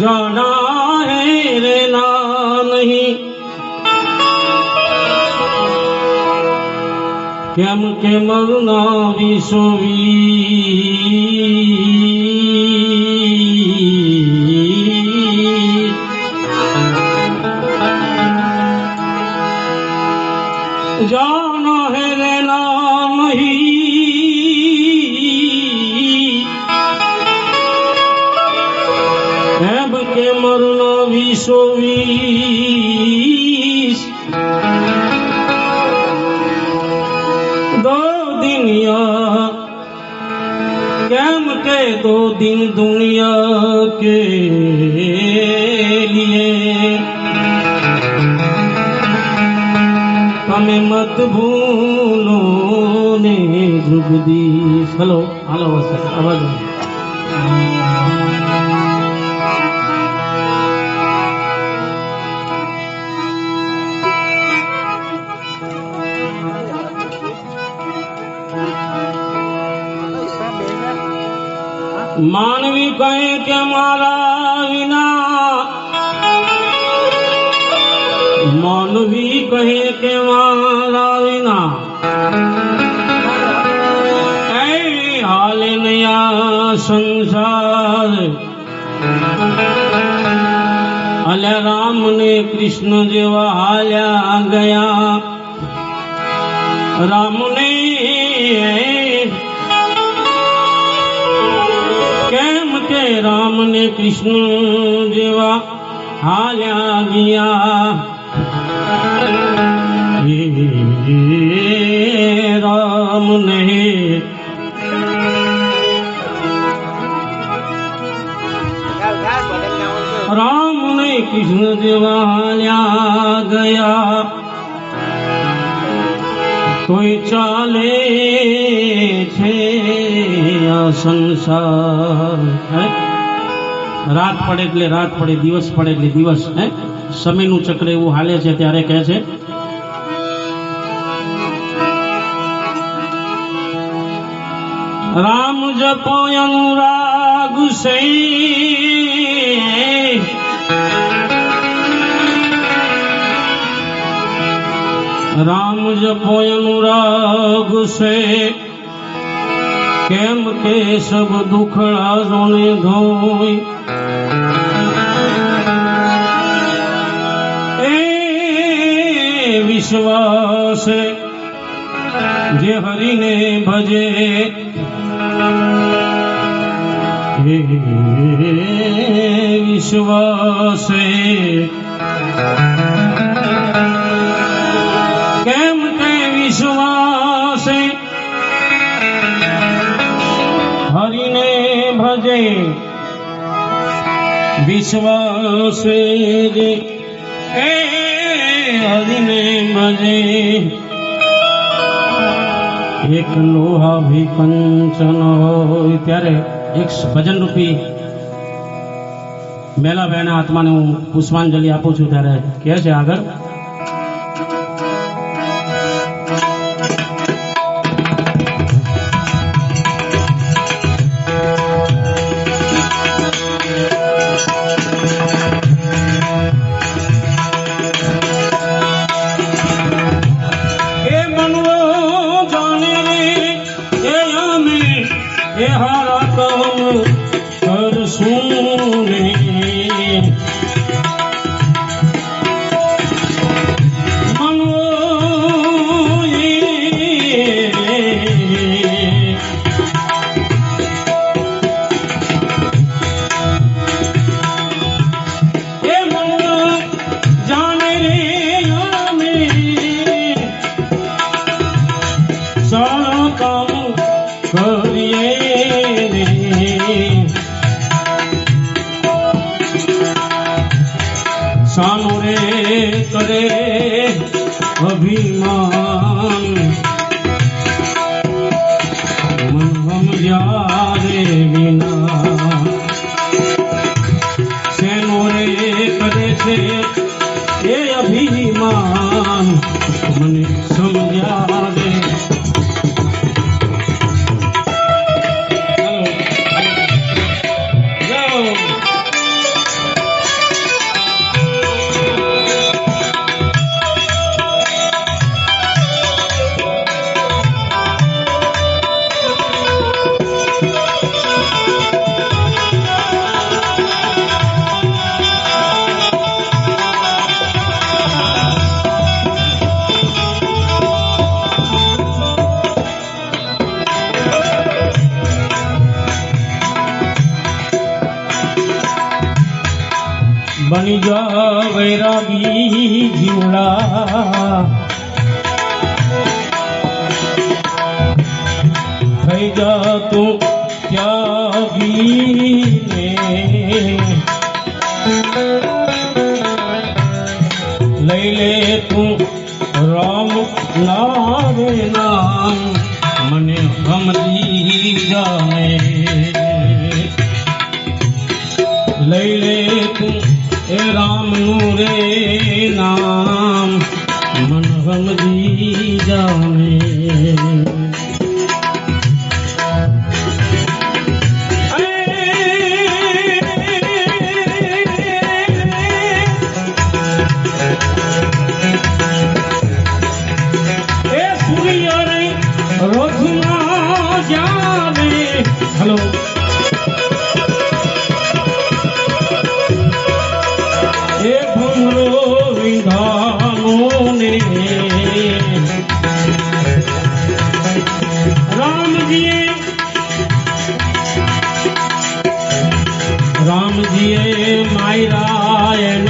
जाना है रहना नहीं क्या के मरना भी सोवी दुनिया के लिए हमें मत भूलो ने जुगदी चलो आवाज आवाज मानवी कहे के मारा विना मानवी कहे के मारा विना हाल नया संसार अल राम ने कृष्ण जेवा हाल गया राम ने राम ने कृष्ण जीवा हाया गया राम ने राम ने कृष्ण जीवा लिया गया कोई चाले छे संस्कार है रात पड़े ले रात पड़े दिवस पड़े ले दिवस है समय નું ચક્ર એવું હાલે છે ત્યારે કહે છે રામ જપ ઓય ન રાગ સહી રામ જપ ઓય ન રાગ સહી કેમ કે સબ દુખડા જોને ધોઈ એ વિશ્વાસ જે હરિને ભજે વિશ્વાસ વિશ્વાસે એ હરિને મને એક લોહા વિપંચન હોય ત્યારે એક ભજન રૂપી મેલા બહેના આત્માને હું પુષ્પાંજલિ આપું છું ત્યારે કહે છે આગળ સાનો રે કરે અભિમાન આવી જા વૈરાગી જીવડા થઈ જા તો ત્યાગી લઈ લે તું રામ નારે નામ મને હમદી જાને લઈ લે રામનું રે નામ મન રમજી જાને રામજીએ માયરા એને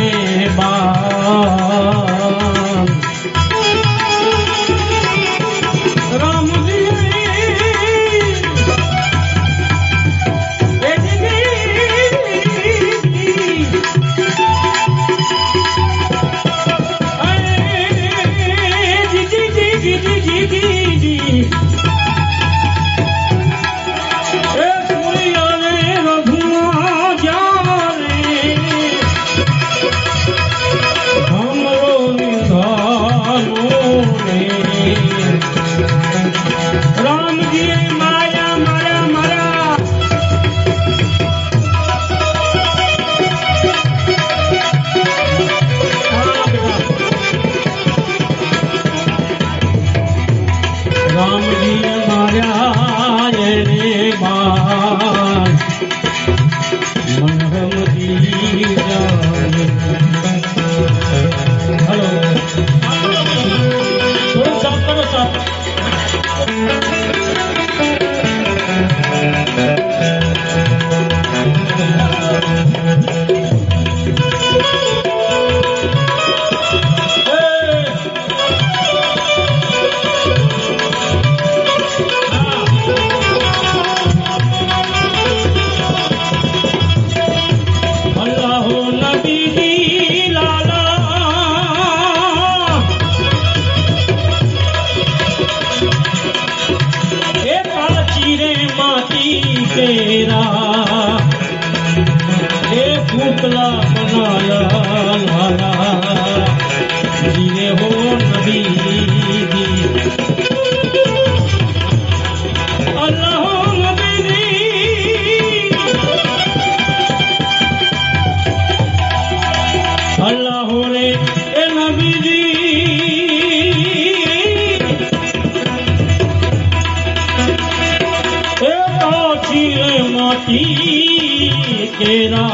घेरा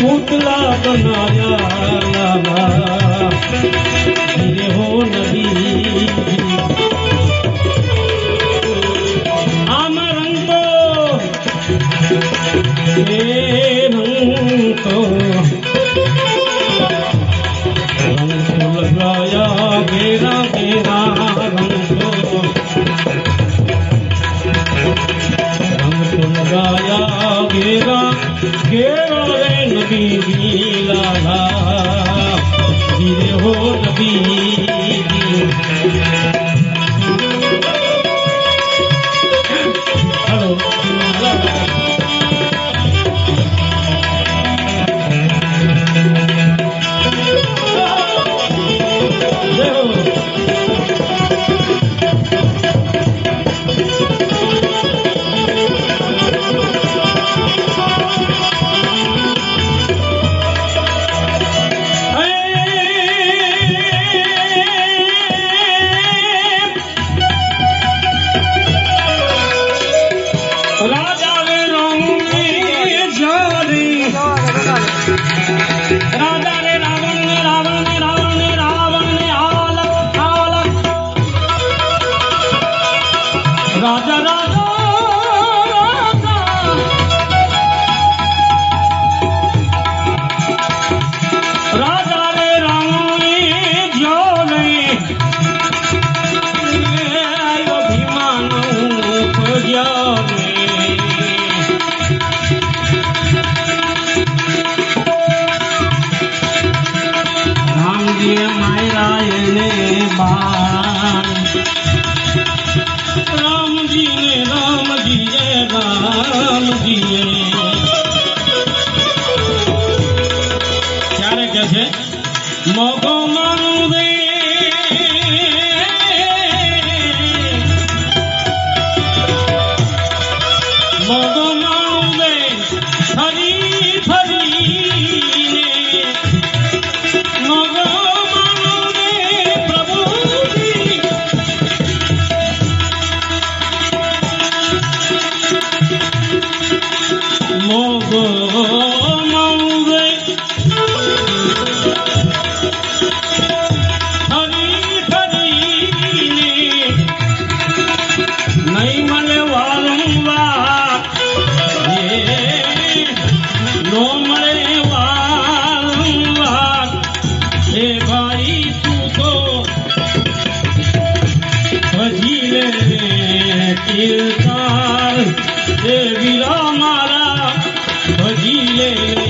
पुतला बनाया Diego de Nabi Lala ¡Vamos! વીરા મારા લે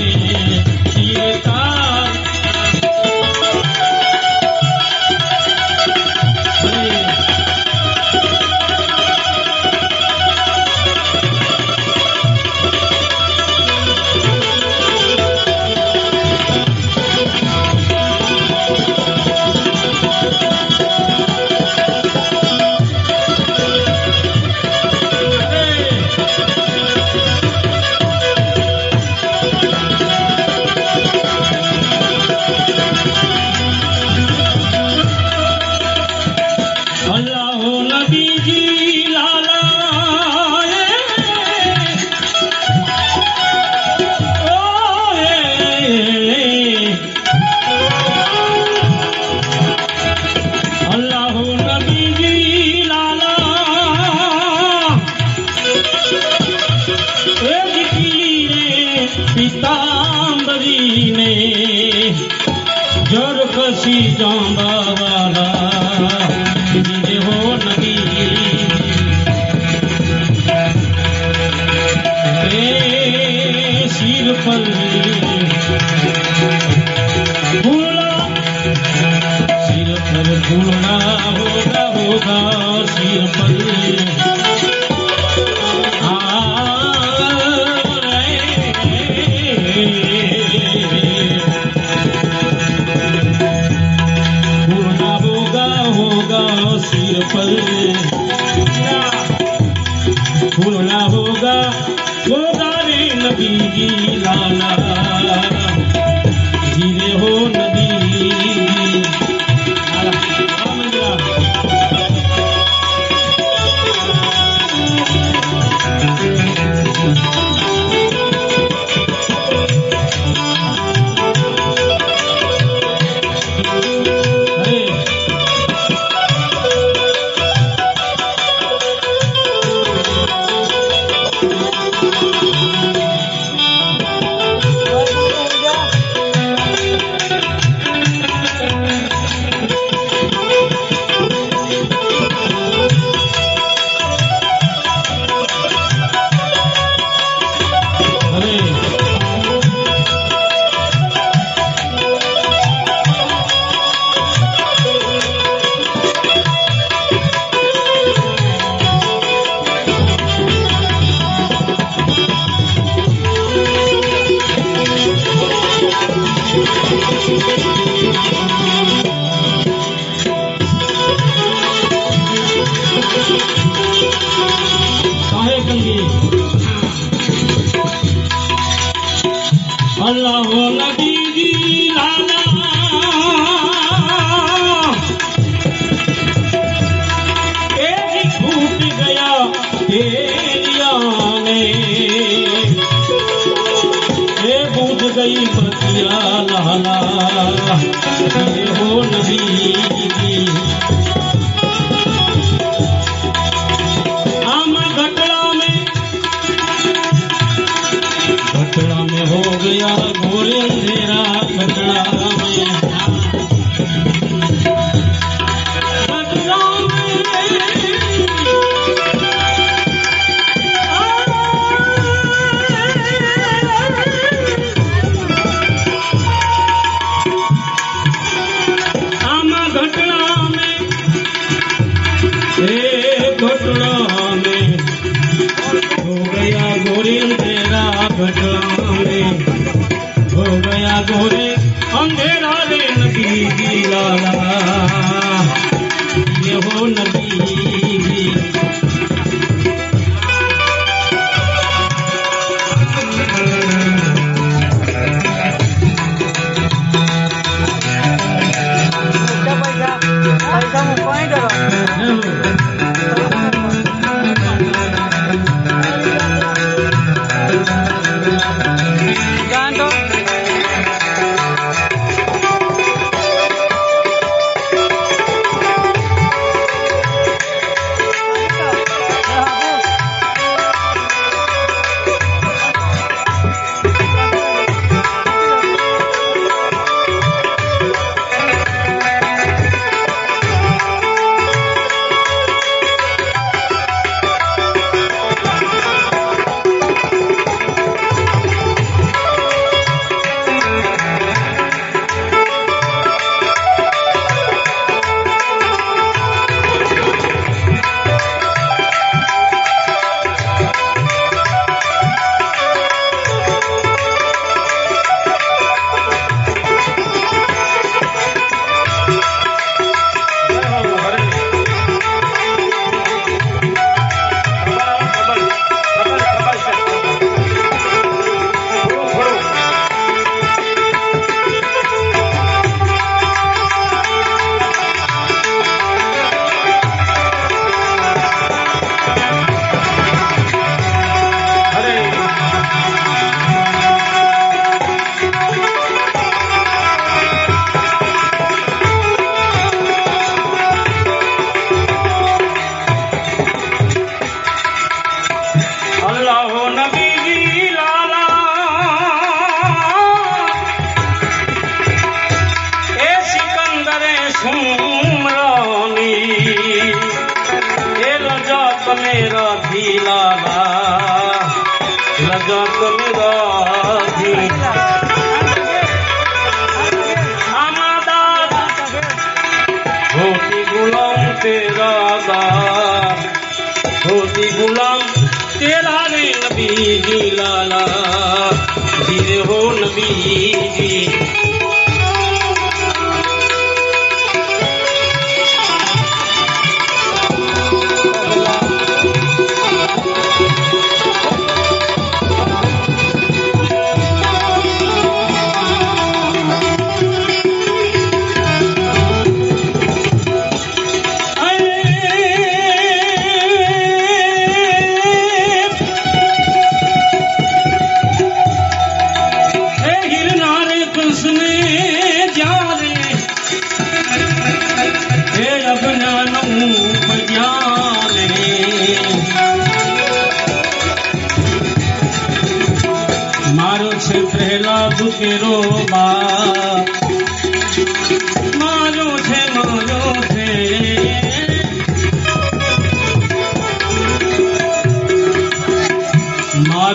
Allah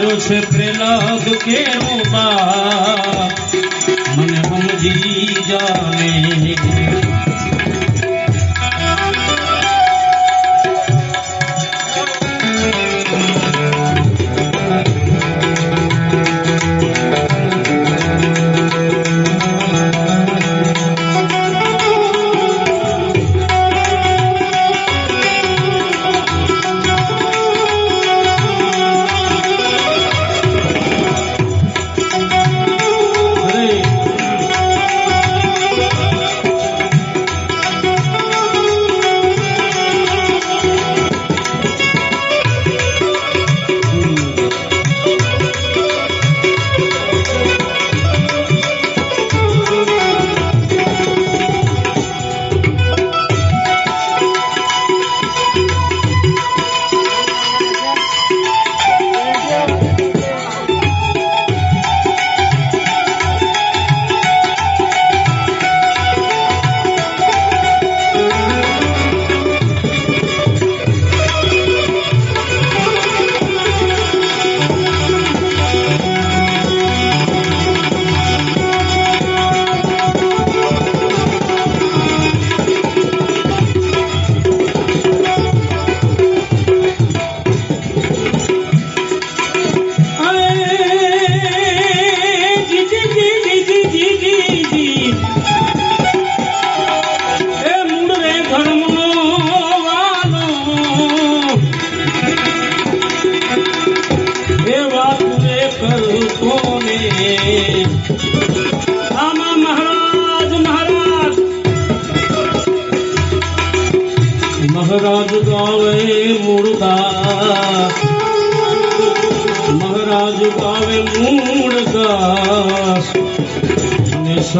તારું છે પ્રલાપ કેવો બા મને સમજી જાને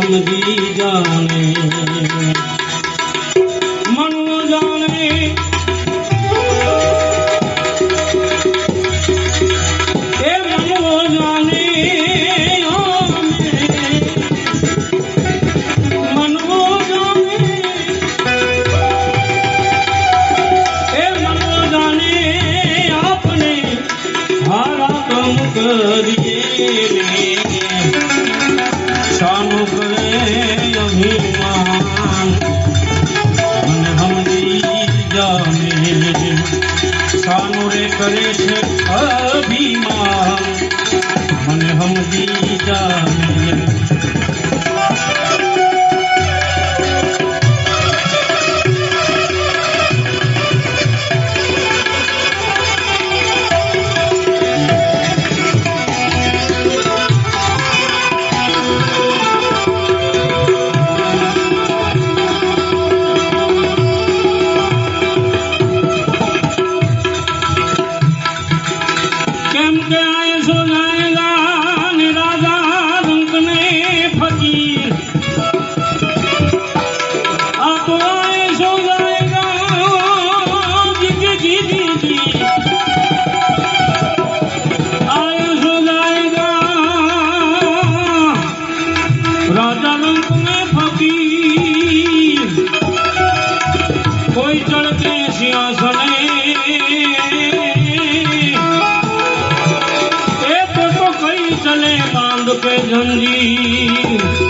समझी जाने चले बांध पे जंजीर